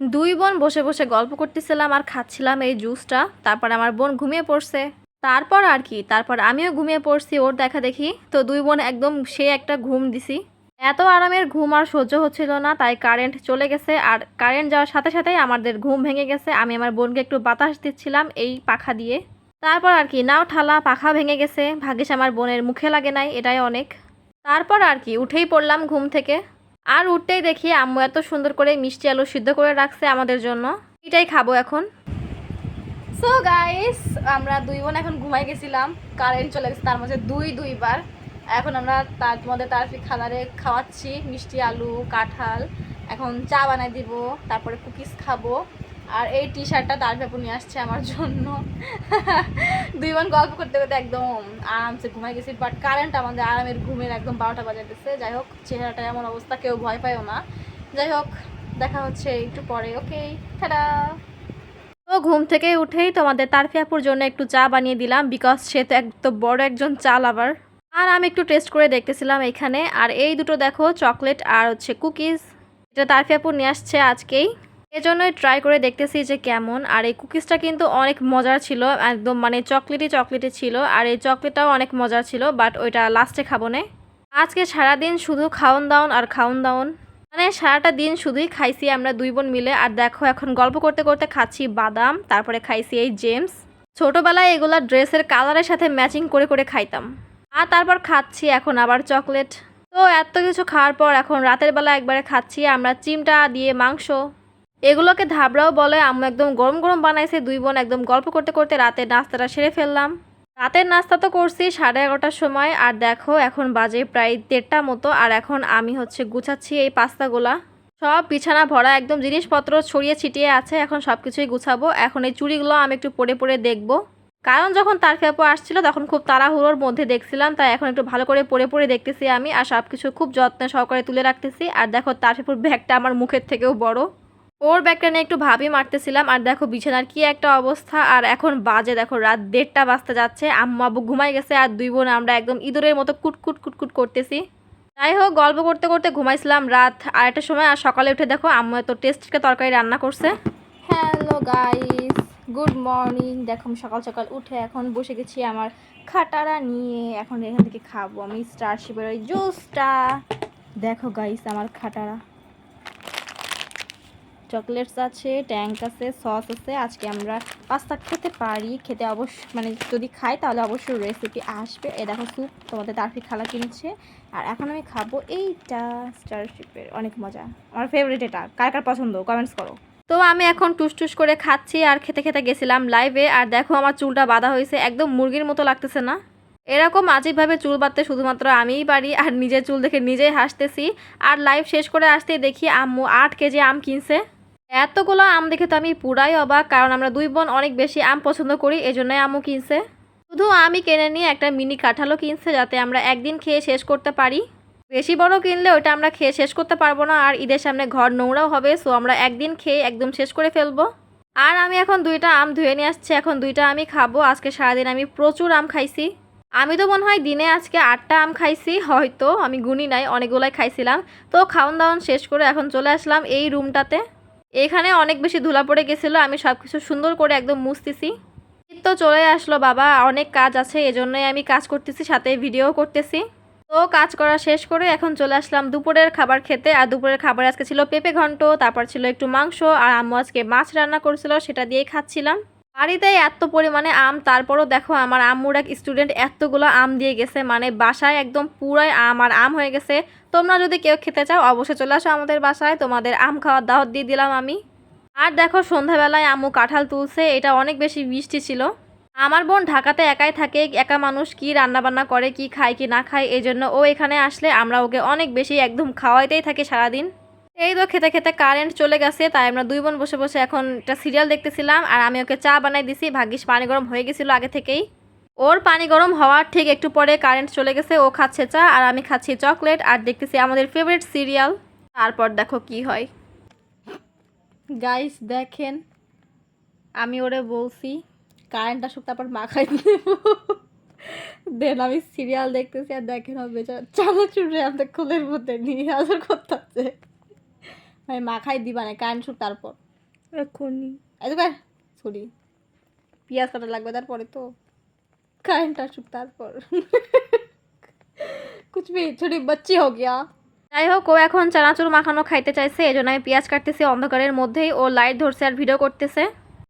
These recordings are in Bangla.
দুই বোন বসে বসে গল্প করতেছিলাম আর খাচ্ছিলাম এই জুসটা। তারপর আমার বোন ঘুমিয়ে পড়ছে। তারপর আর কি, তারপর আমিও ঘুমিয়ে পড়ছি ওর দেখা দেখি। তো দুই বোন একদম সে একটা ঘুম দিছি। এত আরামের ঘুম আর সহ্য হচ্ছিল না, তাই কারেন্ট চলে গেছে আর কারেন্ট যাওয়ার সাথে সাথেই আমাদের ঘুম ভেঙে গেছে। আমি আমার বোনকে একটু বাতাস দিচ্ছিলাম এই পাখা দিয়ে। তারপর আর কি, নাও ঠালা, পাখা ভেঙে গেছে। ভাগ্যিস আমার বোনের মুখে লাগে নাই, এটাই অনেক। তারপর আর কি, উঠেই পড়লাম ঘুম থেকে। আর উঠতেই দেখি আম্মু এত সুন্দর করে মিষ্টি আলু সিদ্ধ করে রাখছে আমাদের জন্য। এটাই খাব এখন। সো গাইস আমরা দুই বোন এখন ঘুমাই গেছিলাম। কারেন্ট চলে গেছে, তার মধ্যে দুই, দুইবার। এখন আমরা তার মধ্যে তার খাবারে খাওয়াচ্ছি, মিষ্টি আলু, কাঁঠাল। এখন চা বানাই দিব, তারপরে কুকিজ খাব। আর এই টি শার্টটা তার পেপর নিয়ে আসছে আমার জন্য। দুই বোন গল্প করতে করতে একদম আরামসে ঘুমাই গেছি বাট কারেন্ট আমাদের আরামের ঘুমের একদম বারোটা বাজাতেছে। যাই হোক, চেহারাটা এমন অবস্থা, কেউ ভয় পায়ও না। যাই হোক, দেখা হচ্ছে একটু পরে ওকে টাটা তো ঘুম থেকে উঠেই তোমাদের তারফিয়াপুর জন্য একটু চা বানিয়ে দিলাম বিকজ সে তো একদম বড় একজন চা লাভার আর আমি একটু টেস্ট করে দেখতেছিলাম এখানে, আর এই দুটো দেখো চকলেট আর হচ্ছে কুকিজ এটা তারফিয়াপুর নিয়ে আসছে আজকেই। এজন্যই ট্রাই করে দেখতেছি যে কেমন। আর এই কুকিজটা কিন্তু অনেক মজার ছিল, একদম মানে চকলেটই চকলেটই ছিল, আর এই চকলেটটাও অনেক মজার ছিল বাট ওইটা লাস্টে খাব না। আজকে সারাদিন শুধু খাওন দাওন আর খাওন দাওন। মানে সারাটা দিন শুধুই খাইছি আমরা দুই বোন মিলে, আর দেখো এখন গল্প করতে করতে খাচ্ছি বাদাম, তারপরে খাইছি এই জেমস। ছোটোবেলায় এগুলা ড্রেসের কালারের সাথে ম্যাচিং করে করে খাইতাম। আর তারপর খাচ্ছি এখন আবার চকলেট তো এত কিছু খাওয়ার পর এখন রাতের বেলা একবারে খাচ্ছি আমরা চিমটা দিয়ে মাংস। এগুলোকে ধাবড়াও বলে আম্মু একদম গরম গরম বানাইছে, দুই বোন একদম গল্প করতে করতে রাতের নাস্তাটা সেরে ফেললাম। রাতের নাস্তা তো করছি সাড়ে এগারোটার সময়, আর দেখো এখন বাজে প্রায় দেড়টা মতো, আর এখন আমি হচ্ছে গুছাচ্ছি এই পাস্তাগুলা। সব বিছানা ভরা একদম জিনিসপত্র ছড়িয়ে ছিটিয়ে আছে, এখন সব কিছুই গুছাবো। এখন এই চুড়িগুলো আমি একটু পরে পরে দেখব। কারণ যখন তার ফেপো আসছিল, তখন খুব তাড়াহুড়োর মধ্যে দেখছিলাম, তাই এখন একটু ভালো করে পরে পরে দেখতেছি আমি, আর সব কিছু খুব যত্নে সহকারে তুলে রাখতেছি। আর দেখো তার ফেপুর ব্যাগটা আমার মুখের থেকেও বড়। ওর ব্যাগটা নিয়ে একটু ভাবি মারতেছিলাম, আর দেখো বিছানার কি একটা অবস্থা, আর এখন বাজে দেখো, রাত দেড়টা বাজতে যাচ্ছে, আম্মু আব্বু ঘুমাই গেছে, আর দুই বোন আমরা একদম ইঁদুরের মতো কুটকুট কুটকুট করতেছি। যাই হোক, গল্প করতে করতে ঘুমাইছিলাম রাত আড়াইটার সময়, আর সকালে উঠে দেখো আম্মু এত টেস্টকে তরকারি রান্না করছে। হ্যালো গাইস গুড মর্নিং দেখো সকাল সকাল উঠে এখন বসে গেছি আমার খাটারা নিয়ে, এখন এখান থেকে খাব আমি স্টারশিপের ওই জুসটা। দেখো গাইস আমার খাটারা। চকলেটস আছে, ট্যাঙ্ক আছে, সস আছে। আজকে আমরা পাস্তা খেতে পারি। খেতে অবশ্য মানে যদি খাই তাহলে অবশ্যই রেসিপি আসবে। এ দেখো স্যুপ তোমাদের তারফি খালা কিনেছে। আর এখন আমি খাব এইটা স্টারশিপের অনেক মজা। আমার ফেভারিট এটা। কার কার পছন্দ? কমেন্টস করো। তো আমি এখন টুস টুস করে খাচ্ছি আর খেতে খেতে গেছিলাম লাইভে আর দেখো আমার চুলটা বাঁধা হয়েছে। একদম মুরগির মতো লাগতেছে না। এরকম আজীবভাবে চুল বাঁধতে শুধুমাত্র আমিই পারি। আর নিজের চুল দেখে নিজেই হাসতেছি। আর লাইভ শেষ করে আসতে দেখি আম্মু আট কেজি আম কিনছে। এতগুলো আম দেখে তো আমি পুরাই অবাক, কারণ আমরা দুই বোন অনেক বেশি আম পছন্দ করি, এজন্যই আমও কিনছে। শুধু আমি কিনে নিয়ে একটা মিনি কাঁঠালও কিনছে, যাতে আমরা একদিন খেয়ে শেষ করতে পারি। বেশি বড় কিনলে ওটা আমরা খেয়ে শেষ করতে পারব না, আর ঈদের সামনে ঘর নোংরাও হবে সো আমরা একদিন খেয়ে একদম শেষ করে ফেলব। আর আমি এখন দুইটা আম ধুয়ে নিয়ে আসছি, এখন দুইটা আমি খাব, আজকে সারাদিন আমি প্রচুর আম খাইছি। আমি তো মনে হয় দিনে আজকে আটটা আম খাইছি, হয়তো, আমি গুনি নাই, অনেকগুলাই খাইছিলাম। তো খাওয়ান দাওয়ান শেষ করে এখন চলে আসলাম এই রুমটাতে এখানে অনেক বেশি ধুলা পড়ে গেছিল, আমি সব কিছু সুন্দর করে একদম মুছতেছি। তো চলে আসলো বাবা, অনেক কাজ আছে, এজন্যই আমি কাজ করতেছি, সাথে ভিডিও করতেছি। তো কাজ করা শেষ করে এখন চলে আসলাম দুপুরের খাবার খেতে, আর দুপুরের খাবার আজকে ছিল পেঁপে ঘন্ট, তারপর ছিল একটু মাংস, আর আম্মু আজকে মাছ রান্না করেছিল, সেটা দিয়েই খাচ্ছিলাম। বাড়িতে এত পরিমাণে আম, তারপরও দেখো আমার আম্মুর এক স্টুডেন্ট এতগুলো আম দিয়ে গেছে মানে বাসায় একদম পুরাই আম আর আম হয়ে গেছে। তোমরা যদি কেউ খেতে চাও, অবশ্যই চলে আসো আমাদের বাসায়, তোমাদের আম খাওয়ার দাওয়াত দিয়ে দিলাম আমি। আর দেখো সন্ধ্যাবেলায় আম্মু কাঁঠাল তুলছে, এটা অনেক বেশি বৃষ্টি ছিল। আমার বোন ঢাকাতে একাই থাকে, একা মানুষ কি রান্না বান্না করে, কি খায়, কি না খায় এই জন্য ও এখানে আসলে আমরা ওকে অনেক বেশি একদম খাওয়াইতেই থাকি সারাদিন। এই তো খেতে খেতে কারেন্ট চলে গেছে, তাই আমরা দুই বোন বসে বসে এখন একটা সিরিয়াল দেখতেছিলাম, আর আমি ওকে চা বানাই দিছি, ভাগ্যিস পানি গরম হয়ে গেছিল আগে থেকেই। ওর পানি গরম হওয়ার ঠিক একটু পরে কারেন্ট চলে গেছে, ও খাচ্ছে চা, আর আমি খাচ্ছি চকলেট আর দেখতেছি আমাদের ফেভারিট সিরিয়াল তারপর দেখো কি হয়। গাইস দেখেন, আমি ওরে বলছি কারেন্ট আসুক, তারপর মাখাই দেব। দেন আমি সিরিয়াল দেখতেছি, আর দেখেন বেচারা চানাচুরে আমাদের কোলের মধ্যে নিয়ে হাজার করতেছে। আমি মাখাই দিবা না কারেন্ট শুক তারপর। এখনই। এবার সরি পেঁয়াজ কাটা লাগবে তারপরে তো। কারেন্ট আসুক তারপর। কুছ ভি ছোটি বাচ্চি হো গিয়া। যাই হোক ও এখন চানাচুর মাখানো খাইতে চাইছে এই জন্য আমি পেঁয়াজ কাটতেছি অন্ধকারের মধ্যেই। ও লাইট ধরছে আর ভিডিও করতেছে।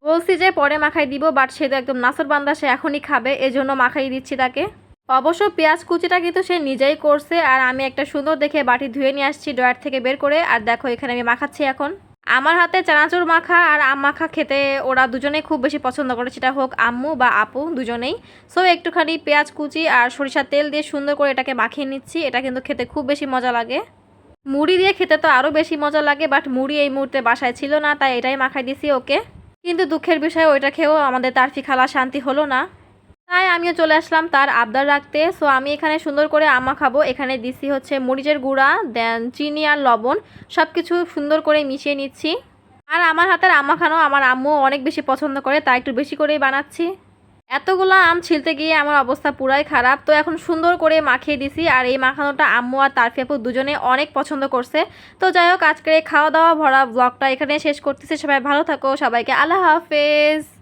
বলছি যে পরে মাখাই দিব বাট সে তো একদম নাসর বান্দা সে এখনই খাবে এই জন্য মাখাই দিচ্ছি তাকে। অবশ্য পেঁয়াজ কুচিটা কিন্তু সে নিজেই করছে, আর আমি একটা সুন্দর দেখে বাটি ধুয়ে নিয়ে আসছি ড্রয়ার থেকে বের করে, আর দেখো এখানে আমি মাখাচ্ছি এখন। আমার হাতে চানাচুর মাখা আর আম মাখা খেতে ওরা দুজনেই খুব বেশি পছন্দ করে, সেটা হোক আম্মু বা আপু দুজনেই। সো একটুখানি পেঁয়াজ কুচি আর সরিষার তেল দিয়ে সুন্দর করে এটাকে মাখিয়ে নিচ্ছি, এটা কিন্তু খেতে খুব বেশি মজা লাগে। মুড়ি দিয়ে খেতে তো আরও বেশি মজা লাগে বাট মুড়ি এই মুহূর্তে বাসায় ছিল না, তাই এটাই মাখাই দিছি ওকে। কিন্তু দুঃখের বিষয়, ওইটা খেয়েও আমাদের তারফি খালা শান্তি হলো না। তাই আমিও চলে আসলাম তার আবদার রাখতে। সো আমি এখানে সুন্দর করে আমা খাব। এখানে দিছি হচ্ছে মরিচের গুঁড়া দেন চিনি আর লবণ। সব কিছু সুন্দর করে মিশিয়ে নিচ্ছি। আর আমার হাতের আমা খানো আমার আম্মু অনেক বেশি পছন্দ করে, তাই একটু বেশি করেই বানাচ্ছি। এতগুলো আম ছিলতে গিয়ে আমার অবস্থা পুরাই খারাপ। তো এখন সুন্দর করে মাখিয়ে দিছি, আর এই মাখানোটা আম্মু আর তারফি আপু দুজনে অনেক পছন্দ করছে। তো যাই হোক, আজকের খাওয়া দাওয়া ভরা ব্লগটা এখানে শেষ করতেছি। সবাই ভালো থাকো, সবাইকে আল্লাহ হাফেজ।